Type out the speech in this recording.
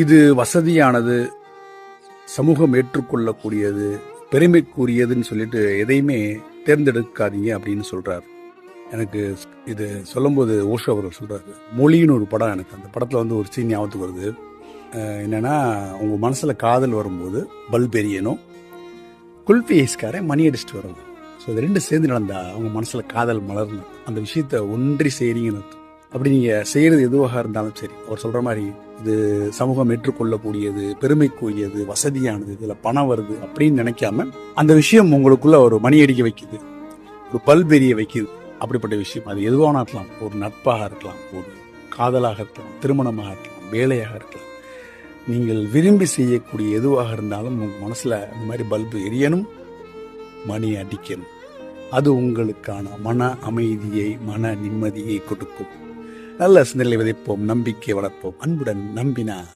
இது வசதியானது சமூகம் ஏற்றுக்கொள்ளக்கூடியது பெருமைக்குரியதுன்னு சொல்லிட்டு எதையுமே தேர்ந்தெடுக்காதீங்க அப்படின்னு சொல்கிறார் எனக்கு இது சொல்லும்போது ஓஷோ அவர்கள் சொல்கிறாரு மொழின்னு ஒரு படம் எனக்கு அந்த படத்தில் வந்து ஒரு சீன் ஞாபகத்துக்கு வருது. என்னென்னா உங்கள் மனசில் காதல் வரும்போது பல்ப் எரியணும் குல்ஃபி ஐஸ்காரன் மணி அடிச்சுட்டு வரணும் ஸோ இது ரெண்டு சேர்ந்து நடந்தா அவங்க மனசில் காதல் மலர்னு. அந்த விஷயத்த ஒன்றி செய்கிறீங்கன்னு அப்படி நீங்கள் செய்கிறது எதுவாக இருந்தாலும் சரி அவர் சொல்கிற மாதிரி இது சமூகம் ஏற்றுக்கொள்ளக்கூடியது பெருமைக்குரியது வசதியானது இதில் பணம் வருது அப்படின்னு நினைக்காம அந்த விஷயம் உங்களுக்குள்ள ஒரு மணி அடிக்க வைக்குது ஒரு பல்ப் எரிய வைக்குது. அப்படிப்பட்ட விஷயம். அது எதுவானா இருக்கலாம். ஒரு நட்பாக இருக்கலாம். ஒரு காதலாக இருக்கலாம். திருமணமாக இருக்கலாம். வேலையாக இருக்கலாம். நீங்கள் விரும்பி செய்யக்கூடிய எதுவாக இருந்தாலும் உங்கள் மனசில் இந்த மாதிரி பல்பு எரியணும் மணி அடிக்கணும். அது உங்களுக்கான மன அமைதியை மன நிம்மதியை கொடுக்கும். நல்ல சிந்தனை விதைப்போம் நம்பிக்கை வளர்ப்போம். அன்புடன் நம்பினா